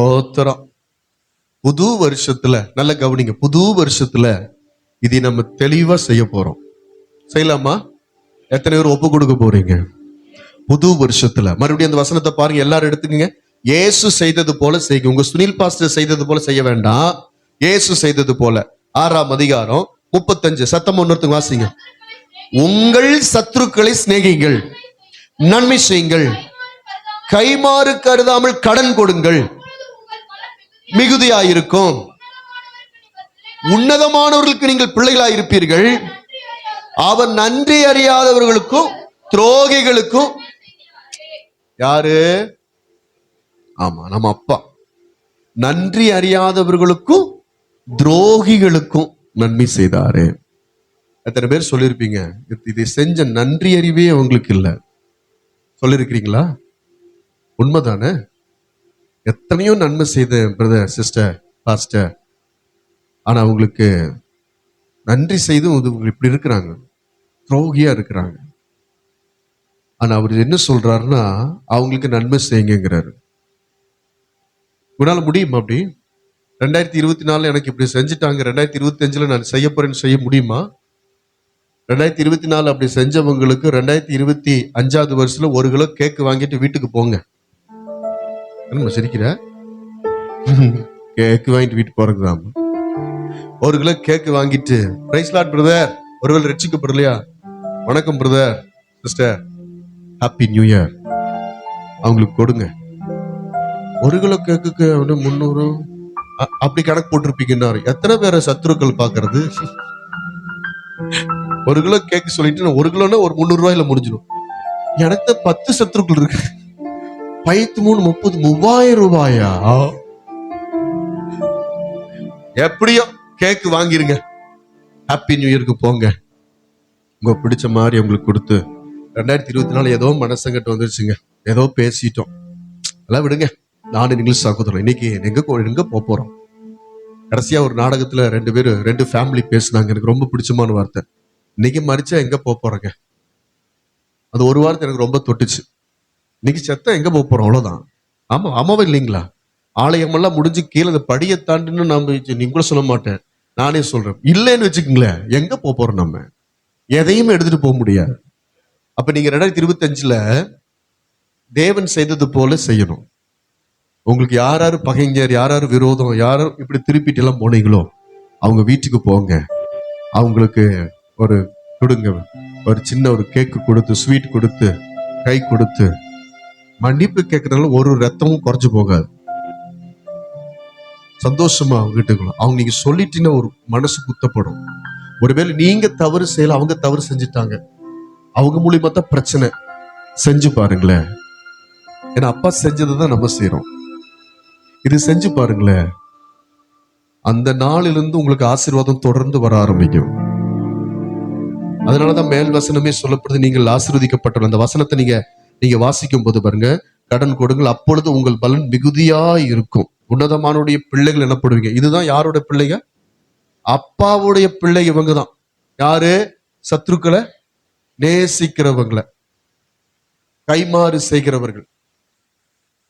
ஸ்தோத்திரம். புது வருஷத்துல நல்ல கவனிங்க புது வருஷத்துல இதை நம்ம தெளிவா செய்ய போறோம். செய்யலாமா? எத்தனை பேர் ஒப்பு கொடுக்க போறீங்க? புது வருஷத்துல. மறுபடியும் அந்த வசனத்தை பாருங்க எல்லாரும் எடுத்துக்கங்க. ஏசு செய்தது போல செய்யுங்க. உங்க சுனில் பாஸ்டர் செய்தது போல செய்ய வேண்டாம். இயேசு செய்தது போல. ஆறாம் அதிகாரம் முப்பத்தஞ்சு. சத்தம் ஒன்னொருத்தங்க வாசிங்க. உங்கள் சத்துருக்களை சிநேகிங்கள் நன்மை செய்யுங்கள். கைமாறு கருதாமல் கடன் கொடுங்கள். மிகுதியாயிருக்கும். உன்னதமானவர்களுக்கு நீங்கள் பிள்ளைகளாயிருப்பீர்கள். அவர் நன்றி அறியாதவர்களுக்கும் துரோகிகளுக்கும். யாரு? ஆமா நம்ம அப்பா. நன்றி அறியாதவர்களுக்கும் துரோகிகளுக்கும் நன்மை செய்தாரு. எத்தனை பேர் சொல்லியிருப்பீங்க இதை செஞ்ச நன்றி அறிவே அவங்களுக்கு இல்லை. சொல்லியிருக்கிறீங்களா உண்மைதானே? எத்தனையோ நன்மை செய்த பிரதர் சிஸ்டர் பாஸ்டர் ஆனா அவங்களுக்கு நன்றி செய்தும் இது இப்படி இருக்கிறாங்க. துரோகியாக இருக்கிறாங்க. ஆனா அவர் என்ன சொல்றாருன்னா அவங்களுக்கு நன்மை செய்யுங்கிறாரு உன்னால் முடியுமா அப்படி? ரெண்டாயிரத்தி இருபத்தி நாலுல எனக்கு இப்படி செஞ்சுட்டாங்க. ரெண்டாயிரத்தி இருபத்தி அஞ்சுல நான் செய்ய போறேன்னு செய்ய முடியுமா? ரெண்டாயிரத்தி இருபத்தி நாலு அப்படி செஞ்சவங்களுக்கு ரெண்டாயிரத்தி இருபத்தி அஞ்சாவது வருஷத்துல ஒரு கிலோ கேக்கு வாங்கிட்டு வீட்டுக்கு போங்க. என்ன சிரிக்கிற? கேக் வாங்கிட்டு வீட்டுக்கு போறதுக்கு தான் ஒரு கிலோ கேக் வாங்கிட்டு பிரைஸ் லாட் பிரதர் ஒருவேளை ரட்சிக்கப்படலையா வணக்கம் brother sister happy new year அவங்களுக்கு கொடுங்க. ஒரு கிலோ கேக்குக்கு வந்து முந்நூறு. அப்படி கணக்கு போட்டிருப்பீங்கன்னாரு. எத்தனை பேரை சத்துருக்கள் பாக்குறது ஒரு கிலோ கேக் சொல்லிட்டு நான் ஒரு கிலோன்னா ஒரு முந்நூறு ரூபாயில முடிஞ்சிடும் எனக்கு பத்து சத்துருக்கள் இருக்கு. பைத்து மூணு முப்பது மூவாயிரம் ரூபாயா? எப்படியோ கேக்கு வாங்கிருங்க. ஹாப்பி நியூ இயருக்கு போங்க. உங்க பிடிச்ச மாதிரி உங்களுக்கு கொடுத்து ரெண்டாயிரத்தி இருபத்தி நாலு ஏதோ மனசங்கட்டு வந்துருச்சுங்க. ஏதோ பேசிட்டோம். எல்லாம் விடுங்க. நானும் இங்கிலீஷ் சாக்குதுறோம் இன்னைக்கு எங்க கோ- எங்க போக போறோம்? கடைசியா ஒரு நாடகத்துல ரெண்டு பேரும் ரெண்டு ஃபேமிலி பேசுனாங்க. எனக்கு ரொம்ப பிடிச்சமான வார்த்தை. இன்னைக்கு மறிச்சா எங்க போக அது ஒரு வார்த்தை எனக்கு ரொம்ப தொட்டுச்சு. இன்னைக்கு செத்த எங்க போக போறோம்? அவ்வளவுதான். ஆமா ஆமாவா இல்லைங்களா? ஆலயமெல்லாம் முடிஞ்சு கீழே அந்த படியை தாண்டின்னு நம்ம நீங்க கூட சொல்ல மாட்டேன். நானே சொல்றேன். இல்லைன்னு வச்சுக்கோங்களேன் எங்க போக போறோம் நம்ம? எதையுமே எடுத்துட்டு போக முடியாது. அப்ப நீங்க ரெண்டாயிரத்தி இருபத்தி அஞ்சுல தேவன் செய்தது போல செய்யணும். உங்களுக்கு யார் யார் பகைஞர் யார் யார் விரோதம் யார் இப்படி திருப்பிட்டு எல்லாம் போனீங்களோ அவங்க வீட்டுக்கு போங்க. அவங்களுக்கு ஒரு கொடுங்க. ஒரு சின்ன ஒரு கேக்கு கொடுத்து ஸ்வீட் கொடுத்து கை கொடுத்து மன்னிப்பு கேட்கறதுனால ஒரு ரத்தமும் குறைஞ்சு போகாது. சந்தோஷமா அவங்க வீட்டுக்குள்ள அவங்க நீங்க சொல்லிட்டீங்கன்னா ஒரு மனசு குத்தப்படும். ஒருவேளை நீங்க தவறு செய்யல அவங்க தவறு செஞ்சுட்டாங்க. அவங்க மூலியமா தான் பிரச்சனை. செஞ்சு பாருங்களேன். ஏன்னா அப்பா செஞ்சதை தான் நம்ம செய்யறோம் இது செஞ்சு பாருங்களேன். அந்த நாளிலிருந்து உங்களுக்கு ஆசீர்வாதம் தொடர்ந்து வர ஆரம்பிக்கும். அதனாலதான் மேல் வசனமே சொல்லப்படுது நீங்கள் ஆசீர்வதிக்கப்பட்ட அந்த வசனத்தை நீங்க நீங்க வாசிக்கும் போது பாருங்க கடன் கொடுங்கள் அப்பொழுது உங்கள் பலன் மிகுதியா இருக்கும். உன்னதமானுடைய பிள்ளைகள் எனப்படுவீங்க. இதுதான் யாரோட பிள்ளைங்க? அப்பாவுடைய பிள்ளை இவங்க தான் யாரு? சத்ருக்களை நேசிக்கிறவங்களை. கைமாறு செய்கிறவர்கள்.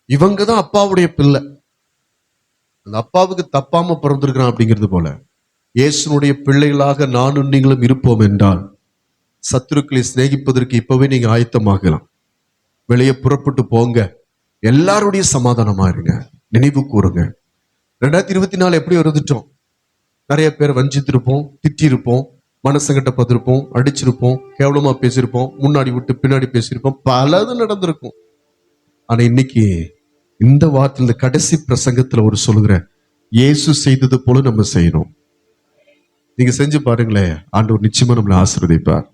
இவங்க தான் அப்பாவுடைய பிள்ளை. அந்த அப்பாவுக்கு தப்பாம பிறந்திருக்கிறான் அப்படிங்கிறது போல இயேசுனுடைய பிள்ளைகளாக நானும் நீங்களும் இருப்போம் என்றால் சத்துருக்களை சிநேகிப்பதற்கு இப்பவே நீங்க ஆயத்தமாகலாம். வெளியே புறப்பட்டு போங்க. எல்லாருடைய சமாதானமா இருங்க. நினைவு கூறுங்க. ரெண்டாயிரத்தி இருபத்தி நாலு எப்படி இருந்துட்டோம்? நிறைய பேர் வஞ்சித்திருப்போம் திட்டிருப்போம் மனசங்கிட்ட பார்த்துருப்போம் அடிச்சிருப்போம் கேவலமா பேசியிருப்போம் முன்னாடி விட்டு பின்னாடி பேசியிருப்போம் பலது நடந்திருக்கும். ஆனா இன்னைக்கு இந்த வார்த்தை இந்த கடைசி பிரசங்கத்துல ஒரு சொல்லுகிற இயேசு செய்தது போல நம்ம செய்யணும். நீங்க செஞ்சு பாருங்களேன். ஆண்டவர் நிச்சயமா நம்மளை ஆசிர்வதிப்பார்.